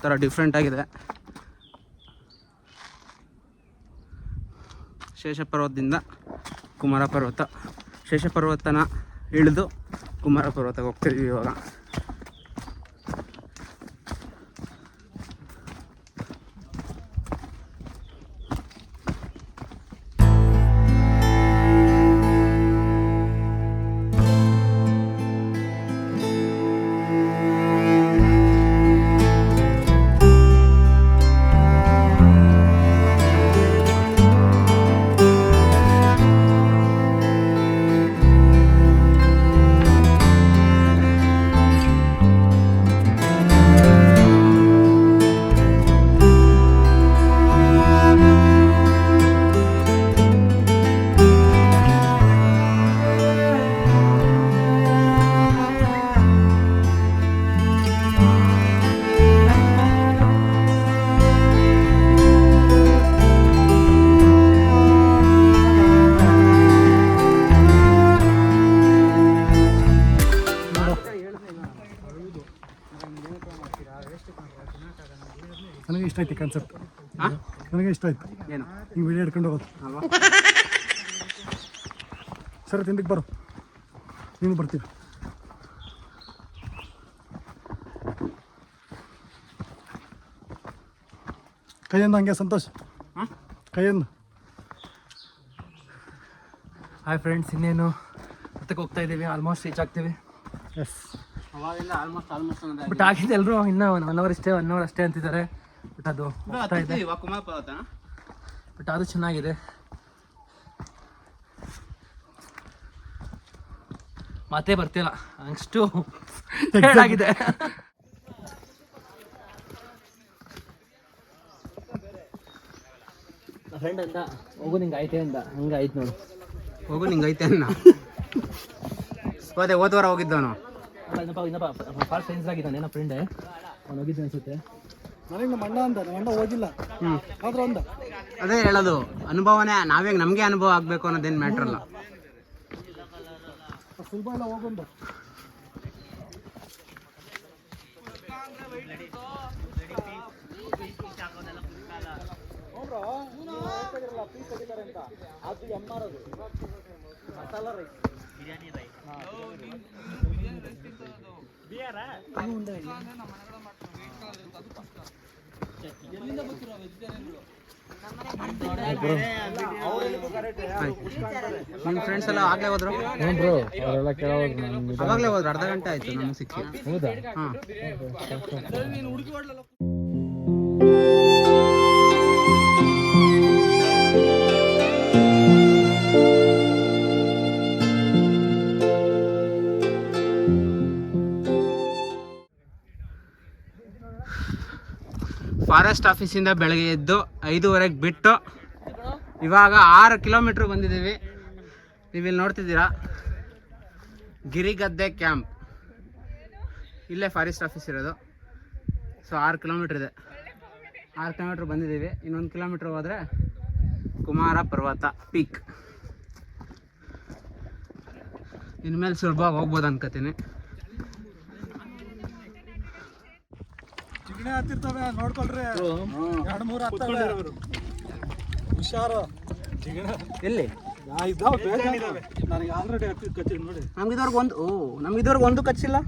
ಇದೊಂಥರ ಡಿಫ್ರೆಂಟ್ ಆಗಿದೆ. ಶೇಷ ಪರ್ವತದಿಂದ ಕುಮಾರ ಪರ್ವತ ಶೇಷ ಪರ್ವತನ ಇಳಿದು ಕುಮಾರ ಪರ್ವತಕ್ಕೆ ಹೋಗ್ತಿದ್ವಿ ಇವಾಗ. ನನಗೆ ಇಷ್ಟ ಆಯ್ತು? ಏನು? ಹಿಂಗೆ ವಿಡಿಯೋ ಹಿಡ್ಕೊಂಡು ಹೋಗೋದು. ಅಲ್ವಾ? ಸರಿ ತಿಂಡಿಗೆ ಬರು. ನೀನು ಬರ್ತೀವಿ ಕೈಯಿಂದ ಹಂಗೆ ಸಂತೋಷ್. ಹಾಂ? ಕೈಯಿಂದ. ಹಾಯ್ ಫ್ರೆಂಡ್ಸ್ ಇನ್ನೇನು? ಹತ್ತಕ್ಕೆ ಹೋಗ್ತಾ ಇದ್ದೀವಿ ಆಲ್ಮೋಸ್ಟ್ ರೀಚ್ ಆಗ್ತೀವಿ. ಎಸ್ ಆಲ್ಮೋಸ್ಟ್ ಆಲ್ಮೋಸ್ಟ್ ಬಟ್ ಆಗಿದೆ ಎಲ್ಲರೂ ಇನ್ನೂ ಒನ್ ಒನ್ ಅವರ್ ಇಷ್ಟೇ ಒನ್ ಅವರ್ ಅಷ್ಟೇ ಅಂತಿದ್ದಾರೆ. ಬಟ್ ಅದು ಹೋಗ್ತಾ ಇದೆ. ಬಟ್ ಅದು ಚೆನ್ನಾಗಿದೆ. ಮಾತೇ ಬರ್ತಿಲ್ಲ. ಅಷ್ಟು ಆಗಿದೆ. ಫ್ರೆಂಡ್ ಅಂತ. ಹೋಗು ನಿಂಗೆ ಐತೆ ಅಂದ ಹಂಗೆ ಆಯ್ತು ನೋಡು. ಹೋಗು ನಿಂಗೆ ಐತೆ ಅನ್ನ. ಹೋದೆ ಹೋದ ವಾರ ಹೋಗಿದ್ದವನು. ಇನ್ನಪ್ಪ ಇನ್ನಪ್ಪ ಫಾರ್ ಫ್ರೆಂಡ್ಸ್ ಆಗಿದ್ದಾನೆ ಏನೋ ಫ್ರೆಂಡೇ ಅವ್ನು ಹೋಗಿದ್ದೆ ಅನ್ಸುತ್ತೆ. ನನಗೆ ನಮ್ಮ ಅಣ್ಣ ಅಂದ ನಮ್ಮ ಅಣ್ಣ ಹೋಗಿಲ್ಲ. ಹ್ಞೂ ಆದ್ರೂ ಅಂದ. ಅದೇ ಹೇಳೋದು ಅನುಭವನೇ ನಾವೇ ನಮಗೆ ಅನುಭವ ಆಗಬೇಕು ಅನ್ನೋದೇನು ಮ್ಯಾಟ್ರ್ ಅಲ್ಲ. ಸುಲಭ ಎಲ್ಲ ಹೋಗೊಂಡು ನಿಮ್ಮ ಫ್ರೆಂಡ್ಸ್ ಎಲ್ಲ ಆಗ್ಲೇ ಹೋದ್ರು? ಹ್ಞೂ ಬ್ರೋ ಅವರೆಲ್ಲ ಕೇಳೋದು ಅವಾಗಲೇ ಹೋದ್ರು ಅರ್ಧ ಗಂಟೆ ಆಯ್ತು ನಮ್ಗೆ ಸಿಕ್ಕಿ ಹೌದಾ? ಹಾಂ. ಫಾರೆಸ್ಟ್ ಆಫೀಸಿಂದ ಬೆಳಗ್ಗೆ ಎದ್ದು ಐದೂವರೆಗೆ ಬಿಟ್ಟು ಇವಾಗ ಆರು ಕಿಲೋಮೀಟ್ರ್ ಬಂದಿದ್ದೀವಿ. ನೀವಿಲ್ಲಿ ನೋಡ್ತಿದ್ದೀರಾ? ಗಿರಿಗದ್ದೆ ಕ್ಯಾಂಪ್. ಇಲ್ಲೇ ಫಾರೆಸ್ಟ್ ಆಫೀಸ್ ಇರೋದು. ಸೊ ಆರು ಕಿಲೋಮೀಟ್ರ್ ಇದೆ. ಆರು ಕಿಲೋಮೀಟ್ರ್ ಬಂದಿದ್ದೀವಿ. ಇನ್ನೊಂದು ಕಿಲೋಮೀಟ್ರ್ ಹೋದರೆ ಕುಮಾರ ಪರ್ವತ ಪೀಕ್. ಇನ್ಮೇಲೆ ಸುಲಭವಾಗಿ ಹೋಗ್ಬೋದು ಅನ್ಕೋತೀನಿ. ಚಿಗಣೆ ಹತ್ತಿರ್ತವೆ ನೋಡ್ಕೊಳ್ರಿ. ಎರಡು ಮೂರು ಹತ್ತವೆ ಹುಷಾರು. ಎಲ್ಲಿ? ನನಗೆ ಆಲ್ರೆಡಿ ಹತ್ತಿದ್ ಕಚ್ಚಿದ್ ನೋಡಿ. ನಮ್ಗಿದವ್ರಿಗೆ ಒಂದು ಓ ನಮ್ಗಿದವ್ರಿಗೆ ಒಂದು ಕಚ್ಚಿಲ್ಲ?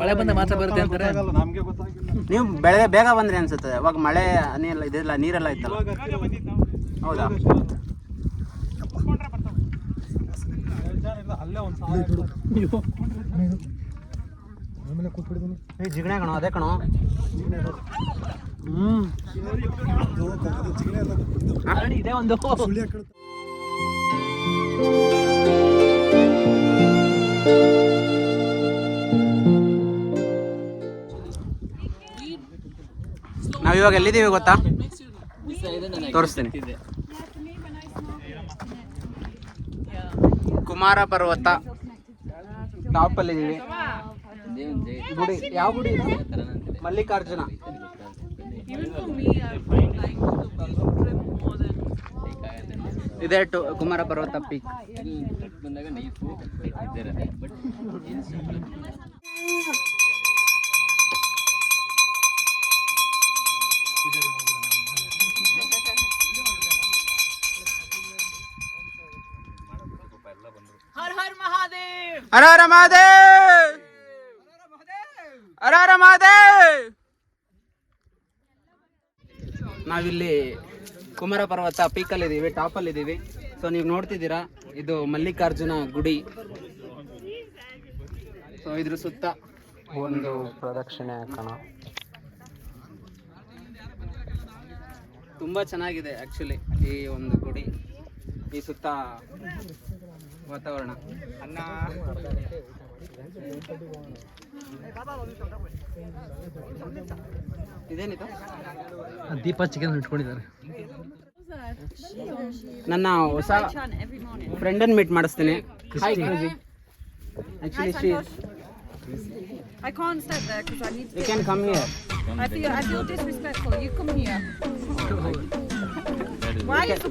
ಮಳೆ ಬಂದ ಮಾತ್ರ ಬರುತ್ತೆ ಅಂತಾರೆ. ನಮಗೆ ಗೊತ್ತಾಗಿಲ್ಲ. ನೀವು ಬೆಳೆ ಬೇಗ ಬಂದ್ರಿ ಅನ್ಸುತ್ತೆ. ಅವಾಗ ಮಳೆ ಹನಿ ಎಲ್ಲ ಇದೆಲ್ಲ ನೀರೆಲ್ಲ ಇತ್ತಲ್ಲ. ಹೌದಾ? ಅಲ್ಲೇ ಒಂದು ಆಮೇಲೆ ಕೂತ್ಬಿಡಿದೀನಿ ಏ, ಜಿಗಣೆ ಕಣೋ, ಅದೇ ಕಣೋ. ಹ್ಞೂ ಇದೇ ಒಂದು. ನಾವಿವಾಗ ಎಲ್ಲಿದ್ದೀವಿ ಗೊತ್ತಾ? ತೋರಿಸ್ತೀನಿ. ಕುಮಾರ ಪರ್ವತ. ಟಾಪಲ್ಲಿದ್ದೀವಿ ಗುಡಿ ಯಾವ ಗುಡಿ ಮಲ್ಲಿಕಾರ್ಜುನ. ಇದೇ ಕುಮಾರ ಪರ್ವತ ಪೀಕ್. ಹರ ಹರ ಮಹಾದೇವ್! ಹರ ಹರ ಮಹಾದೇವ್! ನಾವಿಲ್ಲಿ ಕುಮಾರ ಪರ್ವತ ಪೀಕಲ್ಲಿ ಇದ್ದೀವಿ ಟಾಪಲ್ಲಿ ಇದ್ದೀವಿ ಸೊ ನೀವು ನೋಡ್ತಿದ್ದೀರಾ ಇದು ಮಲ್ಲಿಕಾರ್ಜುನ ಗುಡಿ. ಸೊ ಇದ್ರ ಸುತ್ತ ಒಂದು ಪ್ರದಕ್ಷಿಣೆ ಕಣ. ತುಂಬ ಚೆನ್ನಾಗಿದೆ ಆ್ಯಕ್ಚುಲಿ ಈ ಒಂದು ಗುಡಿ. ಈ ಸುತ್ತ ವಾತಾವರಣ. ಅನ್ನ ದೀಪ ಅಂದ್ರೆ ದೀಪಚಿಗೇನ್ ಇಟ್ಕೊಂಡಿದ್ದಾರೆ. ನನ್ನ ಹೊಸ ಫ್ರೆಂಡ್ನ್ meet ಮಾಡ್ಸ್ತೀನಿ. Hi Chris I can't stay there because I need to can come here I feel I feel disrespectful you come here why you can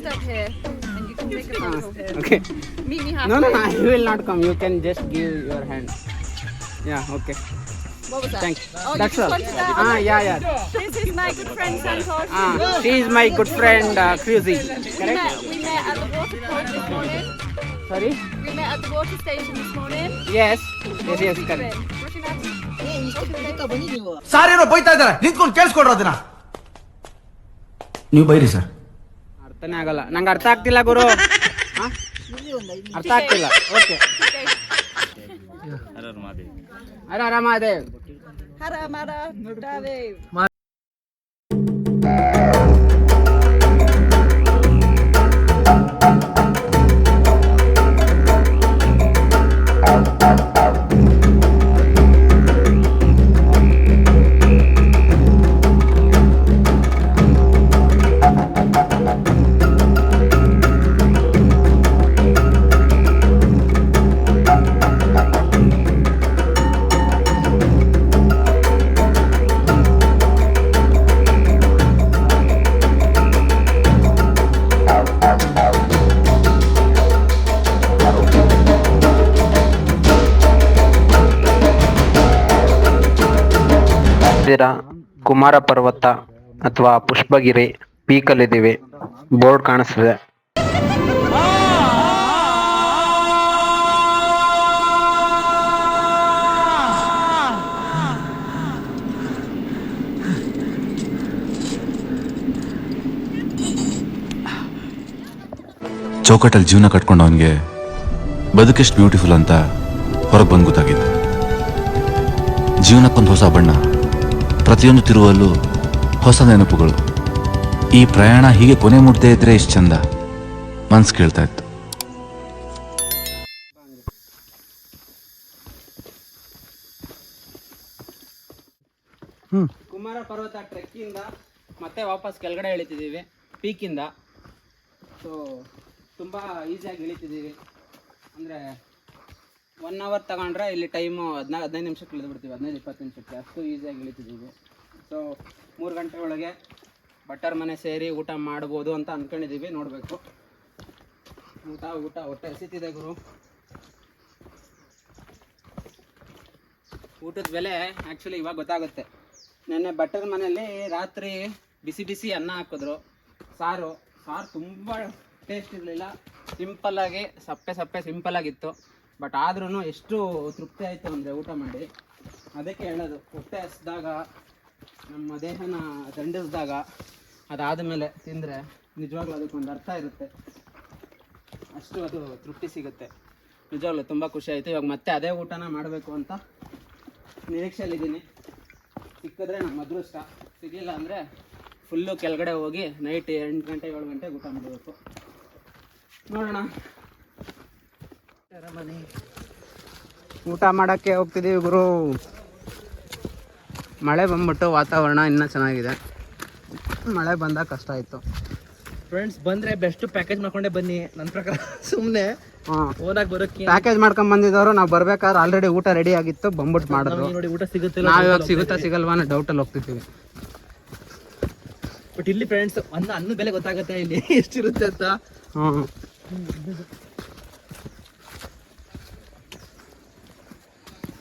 stop here and will not come you can just give your hands Yeah, okay. What was that? Thank you. Oh, That's you all. just wanted that? Ah, yeah, yeah. This is my good friend Santosh. Ah, she is my good friend, uh, Cruzy. We Correct? met, we met at the water point this morning. Sorry? We met at the water station this morning. Yes. What Yes, was yes, he correct. doing? Brushing our teeth? Sir ಏನೋ ಬೈತಾ ಇದ್ದಾರೆ ನಿಂತ್ಕೊಂಡು ಕೇಳಿಸ್ಕೊಡ್ರ ಅದನ್ನ ನೀವು ಬೈರಿ sir ಅರ್ಥನೇ ಆಗಲ್ಲ ನಂಗೆ ಅರ್ಥ ಆಗ್ತಿಲ್ಲ ಗುರು ಹಾ? ಅರ್ಥ ಆಗ್ತಿಲ್ಲ okay Hara Hara Mahadev Hara Mara David. Kumara Parvata ಅಥವಾ ಪುಷ್ಪಗಿರಿ ಪೀಕಲ್ಲಿದ್ದೀವಿ. ಬೋರ್ಡ್ ಕಾಣಿಸ್ತಿದೆ. ಚೌಕಟ್ಟಲ್ಲಿ ಜೀವನ ಕಟ್ಕೊಂಡವನಿಗೆ ಬದುಕೆಷ್ಟು ಬ್ಯೂಟಿಫುಲ್ ಅಂತ ಹೊರಗೆ ಬಂದು ಗೊತ್ತಾಗಿತ್ತು ಜೀವನಕ್ಕೊಂದು ಹೊಸ ಬಣ್ಣ. ಪ್ರತಿಯೊಂದು ತಿರುವಲ್ಲೂ ಹೊಸ ನೆನಪುಗಳು. ಈ ಪ್ರಯಾಣ ಹೀಗೆ ಕೊನೆ ಮುಟ್ಟದೇ ಇದ್ರೆ ಇಷ್ಟು ಚಂದ. ಮನ್ಸು ಕೇಳ್ತಾ ಇತ್ತು. ಕುಮಾರ ಪರ್ವತ ಟ್ರೆಕ್ಕಿಂದ ಮತ್ತೆ ವಾಪಸ್ ಕೆಳಗಡೆ ಇಳಿತಿದ್ದೀವಿ ಪೀಕಿಂದ. ಸೊ ತುಂಬ ಈಸಿಯಾಗಿ ಇಳಿತಿದ್ದೀವಿ. ಅಂದರೆ ಒನ್ ಅವರ್ ತಗೊಂಡ್ರೆ ಇಲ್ಲಿ ಟೈಮು ಹದಿನಾ, ಹದಿನೈದು ನಿಮಿಷಕ್ಕೆ ಇಳಿದು ಬಿಡ್ತೀವಿ ಹದಿನೈದು ಇಪ್ಪತ್ತು ನಿಮಿಷಕ್ಕೆ. ಅಷ್ಟು ಈಸಿಯಾಗಿ ಇಳಿತಿದ್ದೀವಿ ಸೊ ಮೂರು ಗಂಟೆ ಒಳಗೆ ಬಟರ್ ಮನೆ ಸೇರಿ ಊಟ ಮಾಡ್ಬೋದು ಅಂತ ಅಂದ್ಕೊಂಡಿದ್ದೀವಿ ನೋಡಬೇಕು. ಊಟ ಊಟ, ಹೊಟ್ಟೆ ಹಸಿತಿದೆ ಗುರು. ಊಟದ ಬೆಲೆ ಆ್ಯಕ್ಚುಲಿ ಇವಾಗ ಗೊತ್ತಾಗುತ್ತೆ. ನೆನ್ನೆ ಬಟರ್ ಮನೆಯಲ್ಲಿ ರಾತ್ರಿ ಬಿಸಿ ಬಿಸಿ ಅನ್ನ ಹಾಕಿದ್ರು. ಸಾರು ಸಾರು ತುಂಬ ಟೇಸ್ಟ್ ಇರಲಿಲ್ಲ. ಸಿಂಪಲ್ಲಾಗಿ ಸಪ್ಪೆ ಸಪ್ಪೆ ಸಿಂಪಲ್ಲಾಗಿತ್ತು ಬಟ್ ಆದ್ರೂ ಎಷ್ಟು ತೃಪ್ತಿ ಆಯಿತು ಅಂದರೆ ಊಟ ಮಾಡಿ. ಅದಕ್ಕೆ ಹೇಳೋದು, ಹೊಟ್ಟೆ ಹಸಿದಾಗ, ನಮ್ಮ ದೇಹನ ದಂಡಿಸಿದಾಗ, ಅದಾದ ಮೇಲೆ ತಿಂದರೆ ನಿಜವಾಗ್ಲೂ ಅದಕ್ಕೊಂದು ಅರ್ಥ ಇರುತ್ತೆ. ಅಷ್ಟು ಅದು ತೃಪ್ತಿ ಸಿಗುತ್ತೆ. ನಿಜವಾಗ್ಲೂ ತುಂಬ ಖುಷಿ ಆಯಿತು. ಇವಾಗ ಮತ್ತೆ ಅದೇ ಊಟನ ಮಾಡಬೇಕು ಅಂತ ನಿರೀಕ್ಷೆಯಲ್ಲಿದ್ದೀನಿ. ಸಿಕ್ಕಿದ್ರೆ ನಮ್ಮ ಅದೃಷ್ಟ. ಸಿಗಲಿಲ್ಲ ಅಂದರೆ ಫುಲ್ಲು ಕೆಳಗಡೆ ಹೋಗಿ ನೈಟ್ ಎಂಟು ಗಂಟೆ ಏಳು ಗಂಟೆಗೆ ಊಟ ಮಾಡಬೇಕು. ನೋಡೋಣ. ಊಟ ಮಾಡೋಕ್ಕೆ ಹೋಗ್ತಿದ್ದೀವಿ ಗುರು. ಮಳೆ ಬಂದ್ಬಿಟ್ಟು ವಾತಾವರಣ ಇನ್ನೂ ಚೆನ್ನಾಗಿದೆ. ಮಳೆ ಬಂದಾಗ ಕಷ್ಟ ಆಯಿತು. ಫ್ರೆಂಡ್ಸ್ ಬಂದ್ರೆ ಬೆಸ್ಟ್ ಪ್ಯಾಕೇಜ್ ಮಾಡ್ಕೊಂಡೆ ಬನ್ನಿ. ನನ್ನ ಪ್ರಕಾರ ಸುಮ್ಮನೆ ಹಾಂ. ಓನಾಗಿ ಬರೋಕ್ಕೆ ಪ್ಯಾಕೇಜ್ ಮಾಡ್ಕೊಂಡ್ ಬಂದಿದ್ದವರು ನಾವು ಬರ್ಬೇಕಾದ್ರೆ ಆಲ್ರೆಡಿ ಊಟ ರೆಡಿ ಆಗಿತ್ತು ಬಂದ್ಬಿಟ್ಟು ಮಾಡಿದ್ರು. ನೋಡಿ ಊಟ ಸಿಗುತ್ತೆ ನಾವು ಇವಾಗ ಸಿಗುತ್ತಾ ಸಿಗಲ್ವಾ ಅನ್ನೋ ಡೌಟಲ್ಲಿ ಹೋಗ್ತಿದ್ದೀವಿ. ಬಟ್ ಇಲ್ಲಿ ಫ್ರೆಂಡ್ಸ್ ಅನ್ನ ಅನ್ನ ಬೆಲೆ ಗೊತ್ತಾಗುತ್ತೆ ಇಲ್ಲಿ. ಎಷ್ಟಿರುತ್ತೆ ಅಂತ? ಹ್ಞೂ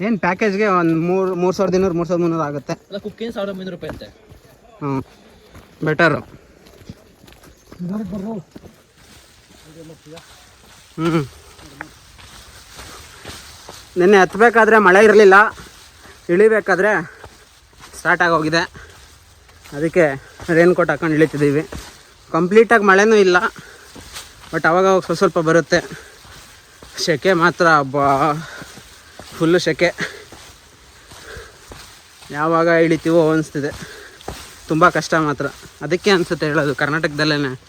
ಏನು ಪ್ಯಾಕೇಜ್ಗೆ ಒಂದು ಮೂರು ಮೂರು ಸಾವಿರದ ಇನ್ನೂರು ಮೂರು ಸಾವಿರದ ಮುನ್ನೂರು ಆಗುತ್ತೆ. ಅಲ್ಲ ಕುಕ್ಕಿನ ಸಾವಿರದ ಒಂಬೈನೂರು ರೂಪಾಯಿ ಅಂತೆ? ಹ್ಞೂ ಬೆಟರು ಹ್ಞೂ ನಿನ್ನೆ ಹತ್ಬೇಕಾದ್ರೆ ಮಳೆ ಇರಲಿಲ್ಲ. ಇಳಿಬೇಕಾದ್ರೆ ಸ್ಟಾರ್ಟ್ ಆಗೋಗಿದೆ ಅದಕ್ಕೆ ರೇನ್ಕೋಟ್ ಹಾಕೊಂಡು ಇಳಿತಿದ್ದೀವಿ. ಕಂಪ್ಲೀಟಾಗಿ ಮಳೆನೂ ಇಲ್ಲ. ಬಟ್ ಅವಾಗ ಅವಾಗ ಸ್ವಲ್ಪ ಸ್ವಲ್ಪ ಬರುತ್ತೆ. ಸೆಕೆ ಮಾತ್ರ ಬಾ ಫುಲ್ಲು ಸೆಕೆ. ಯಾವಾಗ ಇಳಿತೀವೋ ಅನಿಸ್ತಿದೆ. ತುಂಬ ಕಷ್ಟ ಮಾತ್ರ. ಅದಕ್ಕೆ ಅನಿಸುತ್ತೆ ಹೇಳೋದು ಕರ್ನಾಟಕದಲ್ಲೇ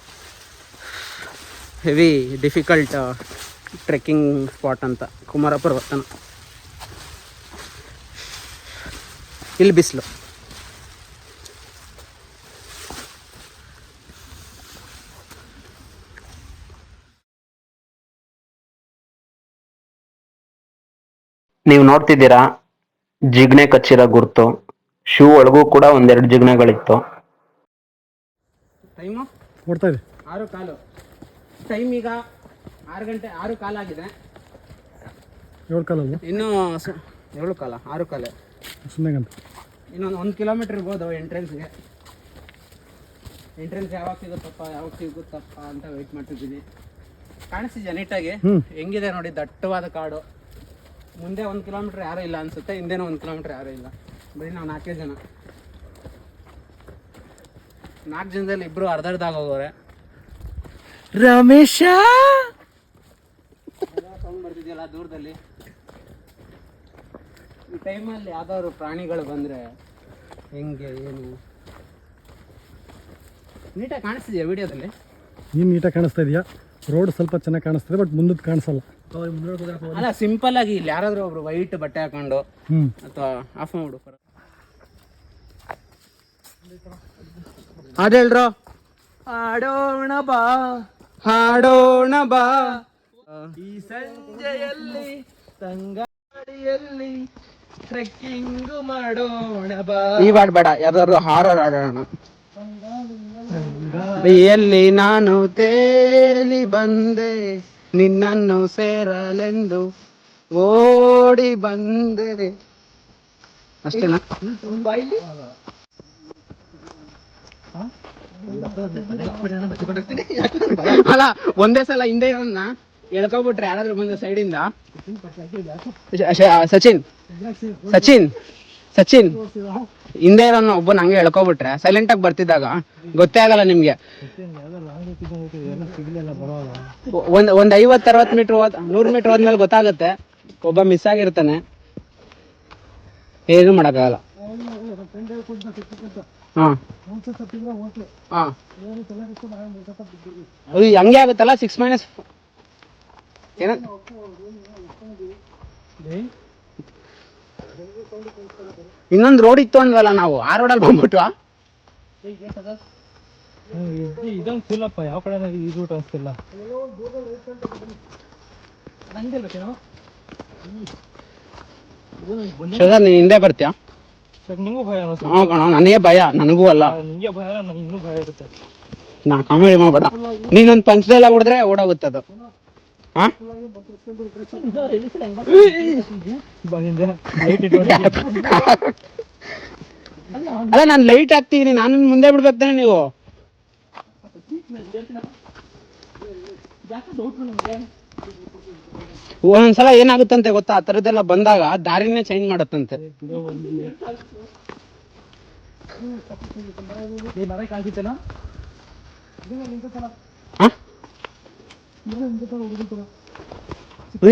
ಹೆವಿ ಡಿಫಿಕಲ್ಟ್ ಟ್ರೆಕ್ಕಿಂಗ್ ಸ್ಪಾಟ್ ಅಂತ. ಕುಮಾರ ಪರ್ವತನ ಇಲ್ಲಿ ಬಿಸಿಲು. ನೀವು ನೋಡ್ತಿದ್ದೀರಾ? ಜಿಗ್ನೆ ಕಚ್ಚಿರೋ ಗುರ್ತು. ಶೂ ಒಳಗೂ ಕೂಡ ಒಂದೆರಡು ಜಿಗ್ನೆಗಳಿತ್ತು. ಟೈಮು? ಇದೆ. ಆರು ಕಾಲು. ಟೈಮ್ ಈಗ ಆರು ಗಂಟೆ ಆರು ಕಾಲಾಗಿದೆ. ಏಳು ಕಾಲ ಇನ್ನೂ ಸು- ಏಳು ಕಾಲ ಆರು ಕಾಲ. ಸುಮ್ಮನೆ ಗಂಟೆ. ಇನ್ನೊಂದು ಒಂದು ಕಿಲೋಮೀಟ್ರ್ ಇರ್ಬೋದು ಎಂಟ್ರೆನ್ಸ್ಗೆ. ಎಂಟ್ರೆನ್ಸ್ ಯಾವಾಗ ಸಿಗುತ್ತಪ್ಪ ಯಾವಾಗ ಸಿಗುತ್ತಪ್ಪ ಅಂತ ವೆಯ್ಟ್ ಮಾಡ್ತಿದ್ದೀನಿ. ಕಾಣಿಸ್ತಿದ್ಯಾ ನೀಟಾಗಿ ಹ್ಮ್. ಹೆಂಗಿದೆ ನೋಡಿ ದಟ್ಟವಾದ ಕಾಡು. ಮುಂದೆ ಒಂದು ಕಿಲೋಮೀಟ್ರ್ ಯಾರೂ ಇಲ್ಲ ಅನ್ಸುತ್ತೆ ಹಿಂದೆನೂ ಒಂದು ಕಿಲೋಮೀಟ್ರ್ ಯಾರೂ ಇಲ್ಲ. ಬರೀ ನಾವು ನಾಲ್ಕೇ ಜನ. ನಾಲ್ಕು ಜನದಲ್ಲಿ ಇಬ್ಬರು ಅರ್ಧ ಅರ್ಧ ಹೋಗೋರೆ. ರಮೇಶ? ಸೌಂಡ್ ಬರ್ತಿದೆಯಲ್ಲ ದೂರದಲ್ಲಿ? ಈ ಟೈಮಲ್ಲಿ ಯಾವ್ದಾದ್ರು ಪ್ರಾಣಿಗಳು ಬಂದರೆ ಹೆಂಗೆ ಏನು? ನೀಟಾಗಿ ಕಾಣಿಸ್ತಿದೆಯಾ ವಿಡಿಯೋದಲ್ಲಿ? ನೀನು ನೀಟಾಗಿ ಕಾಣಿಸ್ತಾ ಇದೆಯಾ? ರೋಡ್ ಸ್ವಲ್ಪ ಚೆನ್ನಾಗಿ ಕಾಣಿಸ್ತದೆ ಬಟ್ ಮುಂದಕ್ಕೆ ಕಾಣಿಸಲ್ಲ. ಅಲ್ಲ ಸಿಂಪಲ್ ಆಗಿ ಇಲ್ಲಿ ಯಾರಾದ್ರೂ ಒಬ್ರು ವೈಟ್ ಬಟ್ಟೆ ಹಾಕೊಂಡು ಅಥವಾ ಆಫ್ ಮಾಡು ಹಾಡು ಹೇಳ್ರು? ಆಡೋಣ ಬಾ. ಹಾಡೋಣ ಬಾ. ಈ ಸಂಜೆಯಲ್ಲಿ ತಂಗಾಡಿಯಲ್ಲಿ ಟ್ರೆಕ್ಕಿಂಗ್ ಮಾಡೋಣ ಬಾ. ಈ ಬೇಡ ಯಾವ್ದಾದ್ರು ಹಾರರ್ ಆಡೋಣ ಎಲ್ಲಿ ನಾನು ತೇಲಿ ಬಂದೆ. ನಿನ್ನನ್ನು ಸೇರಲೆಂದು ಓಡಿ ಬಂದರೆ ಅಲ್ಲ, ಒಂದೇ ಸಲ ಹಿಂದೆ ಇರೋನ್ನ ಎಳ್ಕೊಬಿಟ್ರೆ ಯಾರಾದ್ರೂ ಬಂದ ಸೈಡಿಂದ? ಸಚಿನ್ ಸಚಿನ್ ಸಚಿನ್. ಹಿಂದೆ ಇರೋನ್ನ ಒಬ್ಬನ ಹಂಗೆ ಎಳ್ಕೊಬಿಟ್ರೆ ಸೈಲೆಂಟ್ ಆಗಿ ಬರ್ತಿದ್ದಾಗ ಗೊತ್ತೇ ಆಗಲ್ಲ ನಿಮ್ಗೆ. ಒಂದ್ ಒಂದ್ ಐವತ್ ಅರವತ್ ಮೀಟರ್ ನೂರ್ ಮೀಟರ್ ಹೋದ್ಮೇಲೆ ಗೊತ್ತಾಗುತ್ತೆ. ಒಬ್ಬ ಮಿಸ್ ಆಗಿರ್ತಾನೆ. ಏನು ಮಾಡಕ್ಕಾಗಲ್ಲ. ಅದು ಹಂಗೆ ಆಗುತ್ತಲ್ಲ? ಸಿಕ್ಸ್ ಮೈನಸ್ ಏನ? ಇನ್ನೊಂದು ರೋಡ್ ಇತ್ತು ಅಂದ್ವಲ್ಲ ನಾವು. ಆ ರೋಡಲ್ಲಿ ಬಂದ್ಬಿಟ್ವಾ? ಇದೊಂದು ಫುಲ್ಲಪ್ಪ ಯಾವ ಕಡೆ ಈ ರೂಟ್ ಅನ್ಸ್ತಿಲ್ಲ ನೀನ್ ಹಿಂದೆ ಬರ್ತೀಯಾ? ನಿಂಗೂ ಭಯ ಅನಿಸ್ತು ಹ್ಞೂ ಕಣ ನನಗೆ ಭಯ ನನಗೂ ಅಲ್ಲ. ನಿಮಗೆ ಭಯ ನನಗೆ ಇನ್ನೂ ಭಯ ಇರುತ್ತೆ. ನಾ ಕಾಮಿಡಿ ಮಾಡ್ಬೇಡ. ನೀನೊಂದು ಪಂಚದಲ್ಲ ಹೊಡೆದ್ರೆ ಓಡೋಗುತ್ತೆ ಅದು. ಹಾ? ಬಂದಿದ್ದೆ ಲೈಟ್ ಇಟ್ಟು ಅಲ್ಲ ನಾನು ಲೈಟ್ ಹಾಕ್ತೀನಿ ನಾನು ಮುಂದೆ ಬಿಡ್ಬೇಕು ತಾನೆ ನೀವು. ಒಂದೊಂದ್ಸಲ ಏನಾಗುತ್ತಂತೆ ಗೊತ್ತಾ? ಆ ಥರದ್ದೆಲ್ಲ ಬಂದಾಗ ದಾರಿನೇ ಚೇಂಜ್ ಮಾಡುತ್ತಂತೆ.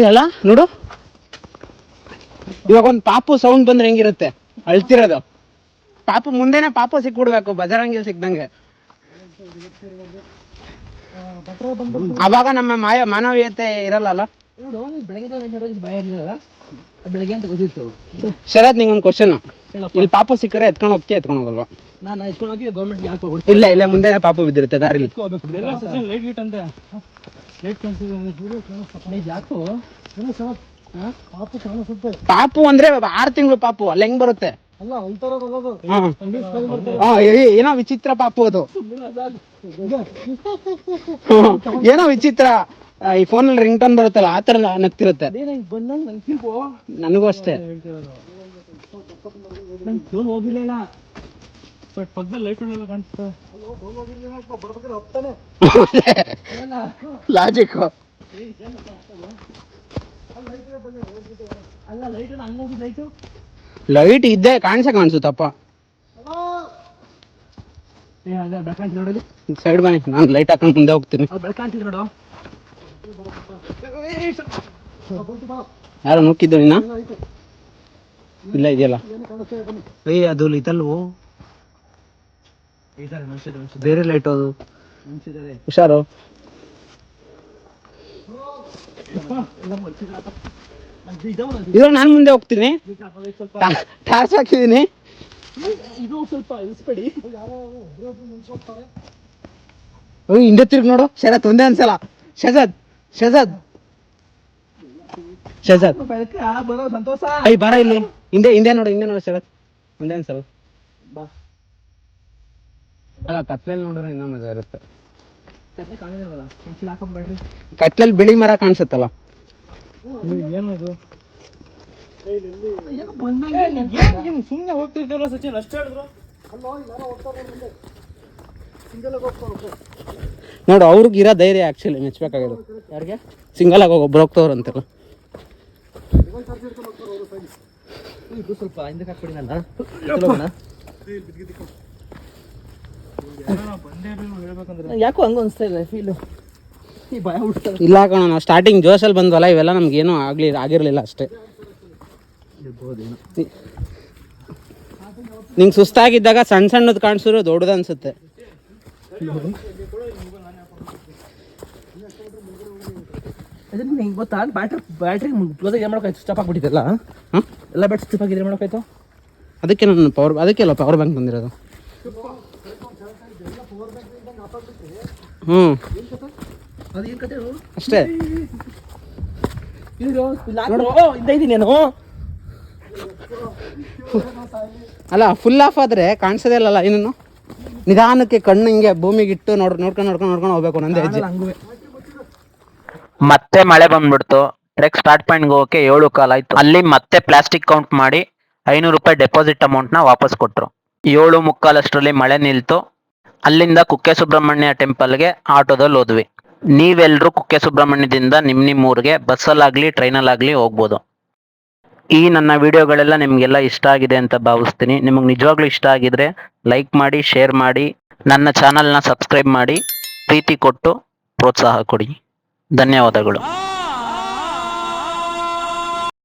ಅಲ್ಲ, ನೋಡು. ಇವಾಗ ಒಂದು ಪಾಪು ಸೌಂಡ್ ಬಂದ್ರೆ ಹೆಂಗಿರುತ್ತೆ? ಅಳ್ತಿರೋದು. ಪಾಪು ಮುಂದೆನೆ ಪಾಪು ಸಿಕ್ಬಿಡ್ಬೇಕು ಬಜರಂಗಿ ಸಿಕ್ದಂಗೆ. ಅವಾಗ ನಮ್ಮ ಮಾಯ ಮಾನವೀಯತೆ ಇರಲ್ಲ ಅಲ್ಲ ಬೆಳಗ್ಗೆ ಭಯ ಇರಲಿಲ್ಲ ಬೆಳಗ್ಗೆ ಅಂತ ಗೊತ್ತಿತ್ತು. ಶರತ್ ನಿಂಗೊಂದು ಕ್ವಶನ್ ಇಲ್ಲಿ ಪಾಪ ಸಿಕ್ಕರೆ ಎತ್ಕೊಂಡು ಹೋಗ್ತೀಯ ಎತ್ಕೊಂಡು ಹೋಗಲ್ವಾ? ನಾನು ಎತ್ಕೊಂಡು ಹೋಗಿ ಗೌರ್ಮೆಂಟ್ ಯಾಕೆ ಇಲ್ಲ ಇಲ್ಲ ಮುಂದೆ ಪಾಪ ಬಿದ್ದಿರುತ್ತೆ ದಾರಿಲಿ. ಲೈಟ್ ಗೀಟ್ ಅಂತೆ. ಲೈಟ್ ಕಾಣಿಸ್ತಿದೆ ಯಾಕೋ? ಪಾಪು ಕಾಣಿಸುತ್ತೆ ಪಾಪು ಅಂದ್ರೆ ಆರು ತಿಂಗಳು ಪಾಪು ಅಲ್ಲಿ ಹೆಂಗ್ ಬರುತ್ತೆ? ಏನೋ ವಿಚಿತ್ರ ಪಾಪು ಅದು. ಏನೋ ವಿಚಿತ್ರ. ಈ ಫೋನ್ ಅಲ್ಲಿ ರಿಂಗ್ ಟೋನ್ ಬರುತ್ತಲ್ಲ ಆ ತರ ನಗ್ತಿರುತ್ತೆ. ನನಗೂ ಅಷ್ಟೇ. ಹೋಗಿಲ್ಲ ಲಾಜಿಕ್ ಅಲ್ಲ ಲೈಟ್ ಹಂಗೋಗಿದ್ದಾಯ್ತು ಹೋಗಿ ಲೈಟು ಇದ್ದೇ ಕಾಣಿಸ ಕಾಣಿಸುತ್ತಪ್ಪ ಸೈಡ್ ಬನ್ನಿ ನಾನು ಲೈಟ್ ಹಾಕೊಂಡು ಮುಂದೆ ಹೋಗ್ತೀನಿ. ಯಾರು ನುಕ್ಕಿದ್ದು ನಿನ್ನ ಇಲ್ಲ ಇದೆಯಲ್ಲ. ಏ ಅದು ಇದಲ್ವೋ ಬೇರೆ ಲೈಟ್ ಅದು. ಹುಷಾರು. ಇದ್ರ ನಾನು ಮುಂದೆ ಹೋಗ್ತೀನಿ. ಟಾರ್ಚ್ ಹಾಕಿದ್ದೀನಿ ಇದು ಸ್ವಲ್ಪ ಇಳಿಸ್ಬೇಡಿ ಹಿಂದೆ ತಿರ್ಗಿ ನೋಡು. ಶರತ್ ಒಂದೇ ಅನ್ಸಲ್ಲ. ಶಜದ್ ಶಜದ್. ಶಜಾದ್. ಬರೋ ಸಂತೋಷ ಐ ಬರ ಇಲ್ಲಿ. ಹಿಂದೆ ಹಿಂದೆ ನೋಡು ಹಿಂದೆ ನೋಡು ಶರತ್ ಒಂದೇ ಅನ್ಸಲ್ಲ. ಬಾ. ಅಲ್ಲ ಕತ್ಲಲ್ಲಿ ನೋಡಿದ್ರೆ ಇನ್ನೂ ಮಜಾ ಇರುತ್ತೆ. ಕತ್ಲಲ್ಲಿ ಬಿಳಿ ಮರ ಕಾಣಿಸುತ್ತಲ್ಲ. ಏನು ಇದು ಸುಮ್ಮನೆ ಹೋಗ್ತಿದ್ದಲ್ಲ ಸಚಿನ್? ಅಷ್ಟೇ ಹೇಳಿದ್ರು? ನೋಡು ಅವ್ರಿಗೆ ಇರೋ ಧೈರ್ಯ ಆಕ್ಚುಲಿ ಮೆಚ್ಚಬೇಕಾಗಿರೋದು ಯಾರಿಗೆ? ಸಿಂಗಲ್ ಆಗಿ ಹೋಗಿ ಒಬ್ರು ಅಂತಲ್ಲ. ಅಂತೆಲ್ಲ ಇದು ಸ್ವಲ್ಪ ಹಿಂದಕ್ಕೆ ಹಾಕ್ಬಿಡಿ ನನ್ನ. ಯಾಕೋ? ಹಂಗ ಅನ್ಸ್ತಾ ಇಲ್ಲ ಫೀಲು ಇಲ್ಲ ಕಣ ನಾವು ಸ್ಟಾರ್ಟಿಂಗ್ ಜೋಸಲ್ಲಿ ಬಂದ್ವಲ್ಲ ಇವೆಲ್ಲ ನಮ್ಗೇನು ಆಗ್ಲಿ ಆಗಿರಲಿಲ್ಲ ಅಷ್ಟೇ. ನಿಂಗೆ ಸುಸ್ತಾಗಿದ್ದಾಗ ಸಣ್ಣ ಸಣ್ಣದು ಕಾಣಿಸಿದ್ರು ದೊಡ್ಡದು ಅನ್ಸುತ್ತೆ. ಅದೇ ನಿಂಗೆ ಗೊತ್ತಾ? ಬ್ಯಾಟ್ರಿ ಬ್ಯಾಟ್ರಿ ಕ್ಲೋಸಾಗಿ ಏನು ಮಾಡೋಕಾಯ್ತು? ಸ್ಟಾಪ್ ಆಗ್ಬಿಟ್ಟಿದ್ದಲ್ಲ ಎಲ್ಲ ಬ್ಯಾಟ್ರಿ ಸ್ಟಾಪ್ ಆಗಿದ್ರೆ ಮಾಡೋಕಾಯ್ತು? ಅದಕ್ಕೆ ನನ್ನ ಪವರ್ ಅದಕ್ಕೆ ಅಲ್ಲ ಪವರ್ ಬ್ಯಾಂಕ್ ಬಂದಿರೋದು. ಹ್ಞೂ ಅಷ್ಟೇ? ನಾನು. ಅಲ್ಲ ಫುಲ್ ಆಫ್ ಆದ್ರೆ ಕಾಣಿಸೋದೇ ಇಲ್ಲ ಇನ್ನೂ ನಿಧಾನಕ್ಕೆ ಕಣ್ಣು ಹಿಂಗೆ ಭೂಮಿಗೆ ಇಟ್ಟು ನೋಡ್ ನೋಡ್ಕೊಂಡು ನೋಡ್ಕೊಂಡು ನೋಡ್ಕೊಂಡು ಹೋಗ್ಬೇಕು ನಂದೇ ಹೆಜ್ಜೆ. ಮತ್ತೆ ಮಳೆ ಬಂದ್ಬಿಡ್ತು. ಟ್ರೆಕ್ ಸ್ಟಾರ್ಟ್ ಪಾಯಿಂಟ್ಗೆ ಹೋಗಕ್ಕೆ ಏಳು ಕಾಲ ಆಯ್ತು. ಅಲ್ಲಿ ಮತ್ತೆ ಪ್ಲಾಸ್ಟಿಕ್ ಕೌಂಟ್ ಮಾಡಿ ಐನೂರು ರೂಪಾಯಿ ಡೆಪಾಸಿಟ್ ಅಮೌಂಟ್ನ ವಾಪಸ್ ಕೊಟ್ರು. ಏಳು ಮುಕ್ಕಾಲಷ್ಟರಲ್ಲಿ ಮಳೆ ನಿಲ್ತು. ಅಲ್ಲಿಂದ ಕುಕ್ಕೆ ಸುಬ್ರಹ್ಮಣ್ಯ ಟೆಂಪಲ್ಗೆ ಆಟೋದಲ್ಲಿ ಹೋದ್ವಿ. ನೀವೆಲ್ಲರೂ ಕುಕ್ಕೆ ಸುಬ್ರಹ್ಮಣ್ಯದಿಂದ ನಿಮ್ಮ ನಿಮ್ಮ ಊರಿಗೆ ಬಸ್ಸಲ್ಲಾಗಲಿ, ಟ್ರೈನಲ್ಲಾಗಲಿ ಹೋಗ್ಬೋದು. ಈ ನನ್ನ ವಿಡಿಯೋಗಳೆಲ್ಲ ನಿಮಗೆಲ್ಲ ಇಷ್ಟ ಆಗಿದೆ ಅಂತ ಭಾವಿಸ್ತೀನಿ. ನಿಮಗೆ ನಿಜವಾಗ್ಲೂ ಇಷ್ಟ ಆಗಿದ್ರೆ ಲೈಕ್ ಮಾಡಿ, ಶೇರ್ ಮಾಡಿ, ನನ್ನ ಚಾನಲ್ನ ಸಬ್ಸ್ಕ್ರೈಬ್ ಮಾಡಿ, ಪ್ರೀತಿ ಕೊಟ್ಟು ಪ್ರೋತ್ಸಾಹ ಕೊಡಿ. ಧನ್ಯವಾದಗಳು.